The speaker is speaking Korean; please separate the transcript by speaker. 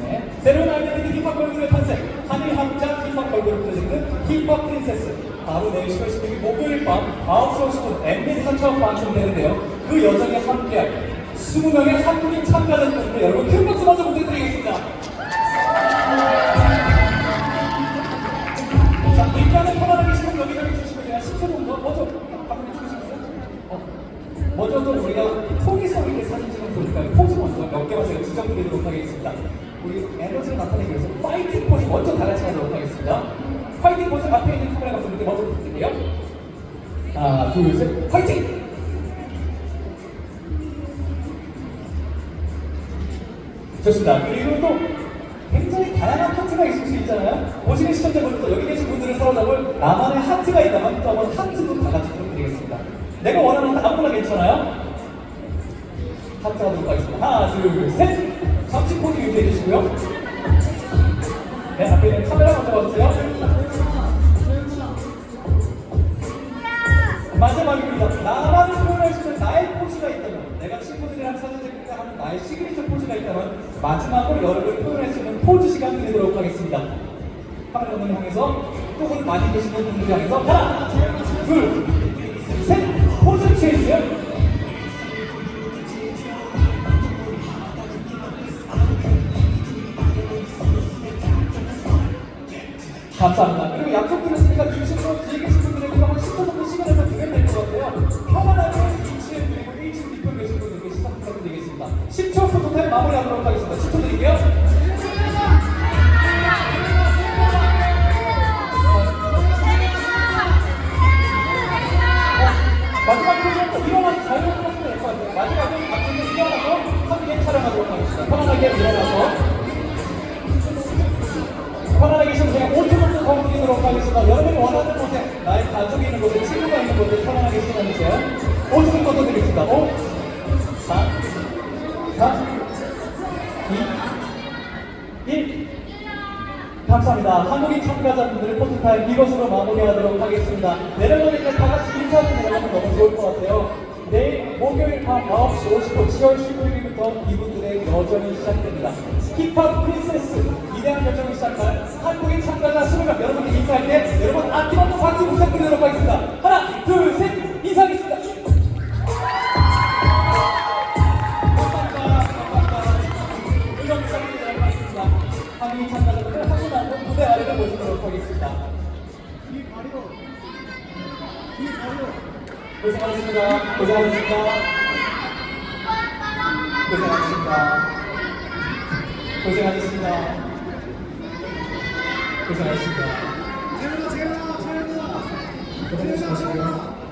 Speaker 1: 네. 새로운 아이덴티티 힙합 걸그룹의 탄생 한일 합작 힙합 걸그룹 프로젝트 힙합 프린세스 바로 내일 10월 16일 목요일 밤 9시 50분 MBC에서 처음 방송되는데요 그 여정에 함께할 20명의 한국인 참가자분들 여러분 큰박 하겠습니다. 우리 에너지를 나타내기 위해서 파이팅 포즈 먼저 다 같이 하도록 하겠습니다. 파이팅 포즈 앞에 있는 카메라 감독님께 먼저 부탁드릴게요. 하나, 둘, 셋, 파이팅! 좋습니다. 그리고 또 굉장히 다양한 하트가 있을 수 있잖아요. 보시는 시청자분들도 여기 계신 분들을 사로잡을 나만의 하트가 있다면 또 한번 하트도 다 같이 부탁드리겠습니다. 내가 원하는 하트 아무거나 괜찮아요? 하트 하도록 하겠습니다. 하나, 둘, 셋! 잠시 포즈 유지해 주시고요. 네, 앞에 있는 카메라 먼저 봐주세요. 마지막입니다. 나만을 표현할 수 있는 나의 포즈가 있다면, 내가 친구들이랑 사진 찍을 때 하는 나의 시그니처 포즈가 있다면, 마지막으로 여러분을 표현할 수 있는 포즈 시간 드리도록 하겠습니다. 카메라 감독님 향해서, 또 오늘 많이 계시는 분들 향해서, 하나, 둘, 셋! 포즈 취해주세요. 감사합니다. 그리고 약속 드렸으니까 이층으로 뒤에 계신 분들에게 한번 10초 정도 시간을 좀 드리면 될것 같아요. 편안하게 2층 그리고 1층 뒷편 계신 분들께 시작 부탁드리겠습니다. 10초 포토타임 마무리하도록 하겠습니다. 10초 드릴게요. 마지막 포즈는 일어나서 자유롭게 하시면 될 것 같아요. 마지막은 앞쪽에 일어나서 함께 촬영하도록 하겠습니다. 편안하게 일어나서 편안하게 계시면 제가 5초 정도 더 드리도록 하겠습니다. 여러분이 원하는 곳에 나의 가족이 있는 곳에 친구가 있는 곳에 편안하게 시간주세요 5초 정도 더 드리겠습니다. 5, 4, 3, 2, 1. 감사합니다. 한국인 참가자분들의 포토타임 이것으로 마무리하도록 하겠습니다. 내려가니까 다 같이 인사하고 내려가면 너무 좋을 것 같아요. 내일 목요일 밤 9시 50분 7월 15일부터 이분들의 여정이 시작됩니다. 힙합 프린세스 위대한 여정을 시작할 한국인 참가자 20명 여러분께 인사할 때 여러분 아낌없는 박수 부탁드리도록 하겠습니다. 하나, 둘, 셋 인사하겠습니다. 하겠습니다. 고생하셨습니다. 고생하셨습니다. 고생하셨습니다. 고생하셨습니다. 고생하셨습니다. 태연아 태연아 태연아 태연아